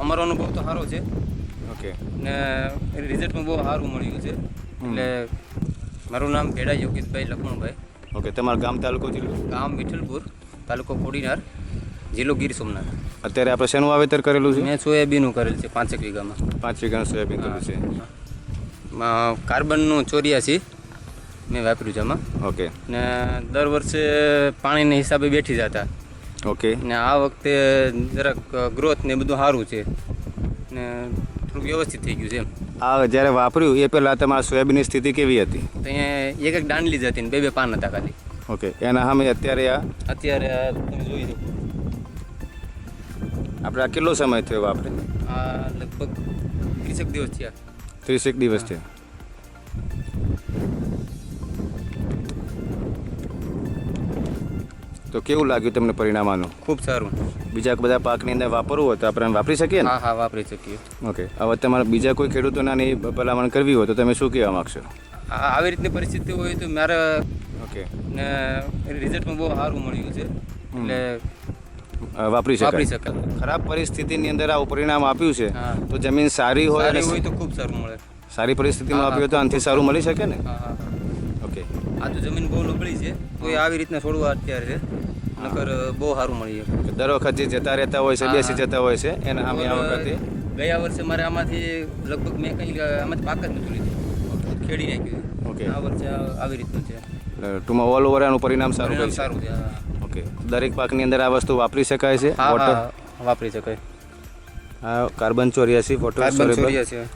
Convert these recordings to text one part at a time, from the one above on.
અમારો અનુભવ તો સારો છે. ઓકે. ને રિઝલ્ટમાં બહુ સારું મળ્યું છે. એટલે મારું નામ ભેડા યોગેશભાઈ લખમણભાઈ. ઓકે તમારું ગામ તાલુકો જિલ્લો? ગામ વિઠ્ઠલપુર તાલુકો કોડીનાર જિલ્લો ગીર સોમનાથ. અત્યારે આપણે શેનું વાવેતર કરેલું છે? મેં સોયાબીનનું કરેલું છે પાંચેક વીઘામાં. પાંચ વીઘાનું સોયાબીન કરેલું છે. કાર્બનનું ચોર્યાસી મેં વાપર્યું છે આમાં. ઓકે. ને દર વર્ષે પાણીના હિસાબે બેઠી જતા. ઓકે. ને આ વખતે જરાક ગ્રોથ ને બધું સારું છે. ને થોડું વ્યવસ્થિત થઈ ગયું છે એમ. આ જ્યારે વાપર્યું એ પહેલાં તમારા સોયાબીનની સ્થિતિ કેવી હતી? તો અહીંયા એક એક દાંડલી જ હતી ને બે બે પાન હતા ખાલી. ઓકે. એના સામે અત્યારે આ? અત્યારે આ તમે જોઈ શકો આપણે આ કેટલો સમય થયો વાપરે આ લગભગ ત્રીસેક દિવસ થયા. ત્રીસેક દિવસ છે તો કેવું લાગ્યું તમને પરિણામાનું ખૂબ સારું. બીજા બધા પાકની અંદર વાપરવું હોય તો આપણે વાપરી શકીએ ને? હા હા વાપરી શકીએ. ઓકે. હવે તમારે બીજા કોઈ ખેડૂતોના આની ભલામણ કરવી હોય તો તમે શું કહેવા માગશો? આવી રીતની પરિસ્થિતિ હોય તો મારે ઓકે. ને રિઝલ્ટમાં બહુ સારું મળ્યું છે. એટલે વાપરી વાપરી શકાય. શકાય. ખરાબ પરિસ્થિતિની અંદર આવું પરિણામ આપ્યું છે તો જમીન સારી હોય હોય તો ખૂબ સારું મળે. સારી પરિસ્થિતિમાં આપ્યું તો આનાથી સારું મળી શકે ને. ઓકે. આ તો જમીન બહુ નબળી છે તો એ આવી રીતના છોડવા અત્યારે છે. નકર બહુ સારું મળી શકે દર વખત જે જતા રહેતા હોય છે બેસી જતા હોય છે એના સામે આ વખતે ગયા વર્ષે મારે આમાંથી લગભગ મેં કંઈ આમાંથી પાક જ નથી લીધું. ખેડી નાખ્યું. ઓકે. આ વર્ષે આવી રીતનું છે. ટૂંકમાં ઓલ ઓવર આનું પરિણામ સારું. સારું છે ઓકે. દરેક પાકની અંદર આ વસ્તુ વાપરી શકાય છે? વાપરી શકાય. આ કાર્બન ચોર્યાસી વોટર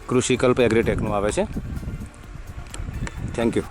કૃષિ કલ્પ એગ્રીટેકનું આવે છે. Thank you